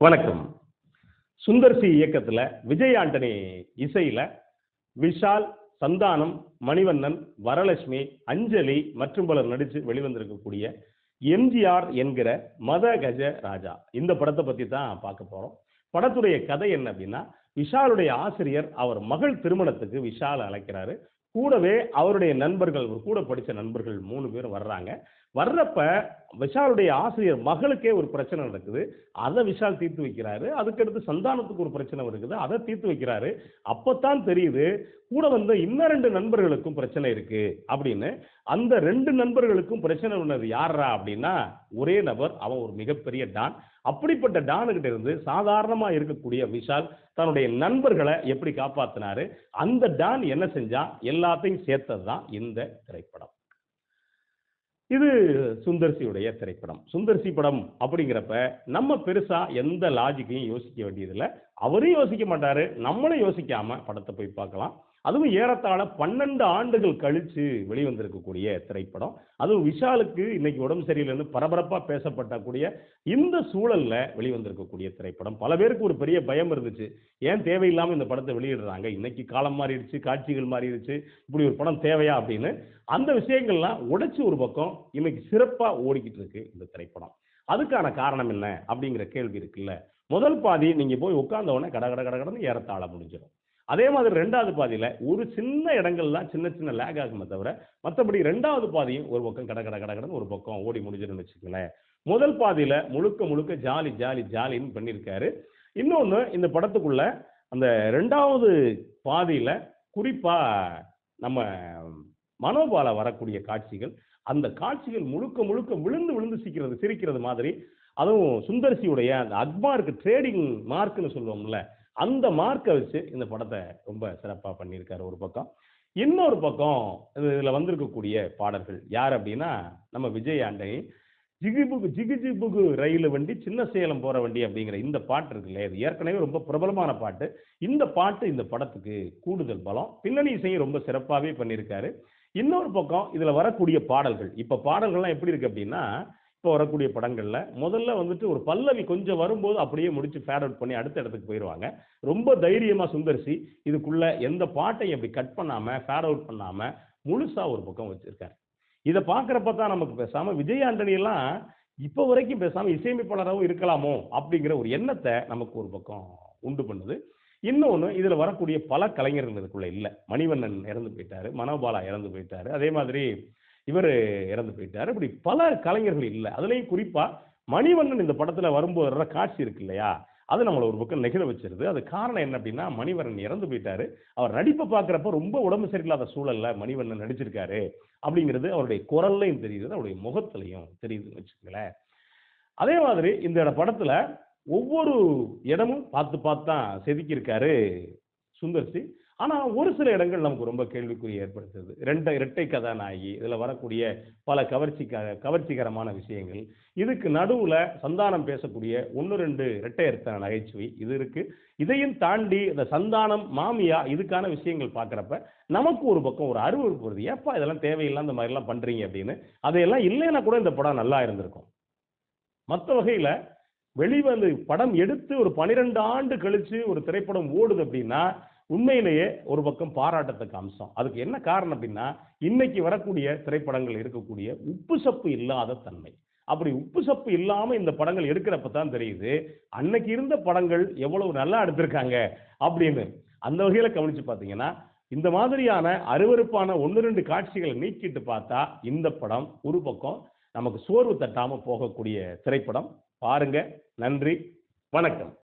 வணக்கம். சுந்தர் சி இயக்கத்துல விஜய் ஆண்டனி இசையில விஷால் சந்தானம் மணிவண்ணன் வரலட்சுமி அஞ்சலி மற்றும் பலர் நடிச்சு வெளிவந்திருக்கக்கூடிய எம்ஜிஆர் என்கிற மத கஜ ராஜா. இந்த படத்தை பத்தி தான் பார்க்க போறோம். படத்துடைய கதை என்ன அப்படின்னா விஷாலுடைய ஆசிரியர் அவர் மகள் திருமணத்துக்கு விஷால் அழைக்கிறாரு. கூடவே அவருடைய நண்பர்கள் கூட படித்த நண்பர்கள் மூணு பேர் வர்றாங்க. வர்றப்ப விஷாலுடைய ஆசிரியர் மகளுக்கே ஒரு பிரச்சனை நடக்குது. அதை விஷால் தீர்த்து வைக்கிறாரு. அதுக்கடுத்து சந்தானத்துக்கு ஒரு பிரச்சனை இருக்குது அதை தீர்த்து வைக்கிறாரு. அப்பத்தான் தெரியுது கூட வந்த இன்னும் ரெண்டு நண்பர்களுக்கும் பிரச்சனை இருக்கு அப்படின்னு. அந்த ரெண்டு நண்பர்களுக்கும் பிரச்சனை உள்ளது யாரா அப்படின்னா ஒரே நபர் அவன் ஒரு மிகப்பெரிய டான். அப்படிப்பட்ட டானுகிட்ட இருந்து சாதாரணமா இருக்கக்கூடிய விஷால் தன்னுடைய நண்பர்களை எப்படி காப்பாத்தினாரு? அந்த டான் என்ன செஞ்சா? எல்லாத்தையும் சேர்த்தது தான் இந்த இது சுந்தர்சியுடைய திரைப்படம். சுந்தர்சி படம் அப்படிங்கிறப்ப நம்ம பெருசா எந்த லாஜிக்கையும் யோசிக்க வேண்டியதில்லை. அவரும் யோசிக்க மாட்டாரு. நம்மளும் யோசிக்காம படத்தை போய் பார்க்கலாம். அதுவும் ஏறத்தாழ பன்னெண்டு ஆண்டுகள் கழிச்சு வெளிவந்திருக்கக்கூடிய திரைப்படம். அதுவும் விஷாலுக்கு இன்னைக்கு உடம்பு சரியில்லைன்னு பரபரப்பாக பேசப்பட்டக்கூடிய இந்த சூழலில் வெளிவந்திருக்கக்கூடிய திரைப்படம். பல பேருக்கு ஒரு பெரிய பயம் இருந்துச்சு. ஏன் தேவையில்லாமல் இந்த படத்தை வெளியிடுறாங்க? இன்னைக்கு காலம் மாறிடுச்சு காட்சிகள் மாறிடுச்சு இப்படி ஒரு படம் தேவையா அப்படின்னு. அந்த விஷயங்கள்லாம் உடைச்சு ஒரு பக்கம் இன்னைக்கு சிறப்பாக ஓடிக்கிட்டு இருக்கு இந்த திரைப்படம். அதுக்கான காரணம் என்ன அப்படிங்கிற கேள்வி இருக்குல்ல. முதல் பாதி நீங்கள் போய் உட்காந்த உடனே கட கட கட கடன்னு ஏறத்தாழ முடிஞ்சிடும். அதே மாதிரி ரெண்டாவது பாதியில் ஒரு சின்ன இடங்கள் தான் சின்ன சின்ன லேக் ஆகுமே தவிர மற்றபடி ரெண்டாவது பாதியும் ஒரு பக்கம் கட கட கட கடன்னு ஒரு பக்கம் ஓடி முடிஞ்சிருன்னு வச்சுக்கோங்களேன். முதல் பாதியில் முழுக்க முழுக்க ஜாலி ஜாலி ஜாலின்னு பண்ணியிருக்காரு. இன்னொன்று இந்த படத்துக்குள்ள அந்த ரெண்டாவது பாதியில் குறிப்பாக நம்ம மனோபால வரக்கூடிய காட்சிகள் அந்த காட்சிகள் முழுக்க முழுக்க விழுந்து விழுந்து சிக்கிறது சிரிக்கிறது மாதிரி அதுவும் சுந்தர்சியுடைய அந்த அக்மார்க்கு ட்ரேடிங் மார்க்குன்னு சொல்லுவோம்ல அந்த மார்க்கை வச்சு இந்த படத்தை ரொம்ப சிறப்பாக பண்ணியிருக்காரு ஒரு பக்கம். இன்னொரு பக்கம் இது இதில் வந்திருக்கக்கூடிய பாடல்கள் யார் அப்படின்னா நம்ம விஜய் ஆண்டனி ஜிகிபுகு ஜிகு ஜிபுகு ரயில் வண்டி சின்ன சேலம் போகிற வண்டி அப்படிங்கிற இந்த பாட்டு இருக்குல்ல இது ஏற்கனவே ரொம்ப பிரபலமான பாட்டு. இந்த பாட்டு இந்த படத்துக்கு கூடுதல் பலம். பின்னணி இசையும் ரொம்ப சிறப்பாகவே பண்ணியிருக்காரு. இன்னொரு பக்கம் இதில் வரக்கூடிய பாடல்கள். இப்போ பாடல்கள்லாம் எப்படி இருக்குது அப்படின்னா இப்போ வரக்கூடிய படங்களில் முதல்ல வந்துட்டு ஒரு பல்லவி கொஞ்சம் வரும்போது அப்படியே முடிச்சு ஃபேட் அவுட் பண்ணி அடுத்த இடத்துக்கு போயிடுவாங்க ரொம்ப தைரியமாக சுந்தரிசி இதுக்குள்ள எந்த பாட்டையும் அப்படி கட் பண்ணாமல் ஃபேட் அவுட் பண்ணாமல் முழுசாக ஒரு பக்கம் வச்சுருக்காரு. இதை பார்க்குறப்ப தான் நமக்கு பேசாமல் விஜய் ஆண்டனியெல்லாம் இப்போ வரைக்கும் பேசாமல் இசையமைப்பாளராகவும் இருக்கலாமோ அப்படிங்கிற ஒரு எண்ணத்தை நமக்கு ஒரு பக்கம் உண்டு பண்ணுது. இன்னொன்று இதில் வரக்கூடிய பல கலைஞர்கள் இதுக்குள்ளே இல்லை. மணிவண்ணன் இறந்து போயிட்டாரு மனோபாலா இறந்து போயிட்டாரு. அதே மாதிரி இவர் இறந்து போயிட்டார். இப்படி பல கலைஞர்கள் இல்லை. அதுலேயும் குறிப்பாக மணிவண்ணன் இந்த படத்தில் வரும்போது காட்சி இருக்கு இல்லையா? அது நம்மளை ஒரு பக்கம் நெகிழ வச்சிருது. அது காரணம் என்ன அப்படின்னா மணிவண்ணன் இறந்து போயிட்டாரு. அவர் நடிப்பை பார்க்குறப்ப ரொம்ப உடம்பு சரியில்லாத சூழலில் மணிவண்ணன் நடிச்சிருக்காரு அப்படிங்கிறது அவருடைய குரல்லையும் தெரியுது. அவருடைய முகத்துலையும் தெரியுதுன்னு வச்சுக்கோங்களேன். அதே மாதிரி இந்த படத்தில் ஒவ்வொரு இடமும் பார்த்து பார்த்து தான் செதுக்கியிருக்காரு சுந்தர்சி ஆனால் ஒரு சில இடங்கள் நமக்கு ரொம்ப கேள்விக்குறி ஏற்படுத்துது. ரெண்டை இரட்டை கதாநாயகி இதில் வரக்கூடிய பல கவர்ச்சி கவர்ச்சிகரமான விஷயங்கள். இதுக்கு நடுவில் சந்தானம் பேசக்கூடிய ஒன்று ரெண்டு இரட்டையர்த்தன நகைச்சுவை இது இருக்குது இதையும் தாண்டி இந்த சந்தானம் மாமியா இதுக்கான விஷயங்கள் பார்க்குறப்ப நமக்கு ஒரு பக்கம் ஒரு அருவறுப்பு வருது ஏப்பா இதெல்லாம் தேவையில்லை இந்த மாதிரிலாம் பண்ணுறீங்க அப்படின்னு. அதையெல்லாம் இல்லைன்னா கூட இந்த படம் நல்லா இருந்திருக்கும். மற்ற வகையில் வெளிவந்து படம் எடுத்து ஒரு பனிரெண்டு ஆண்டு கழித்து ஒரு திரைப்படம் ஓடுது அப்படின்னா உண்மையிலேயே ஒரு பக்கம் பாராட்டத்தக்க அம்சம். அதுக்கு என்ன காரணம் அப்படின்னா இன்னைக்கு வரக்கூடிய திரைப்படங்கள் இருக்கக்கூடிய உப்பு சப்பு இல்லாத தன்மை. அப்படி உப்பு சப்பு இல்லாமல் இந்த படங்கள் எடுக்கிறப்ப தான் தெரியுது அன்னைக்கு இருந்த படங்கள் எவ்வளவு நல்லா எடுத்திருக்காங்க அப்படின்னு. அந்த வகையில் கவனிச்சு பார்த்தீங்கன்னா இந்த மாதிரியான அருவறுப்பான ஒன்று ரெண்டு காட்சிகளை நீக்கிட்டு பார்த்தா இந்த படம் ஒரு பக்கம் நமக்கு சோர்வு தட்டாமல் போகக்கூடிய திரைப்படம். பாருங்க நன்றி வணக்கம்.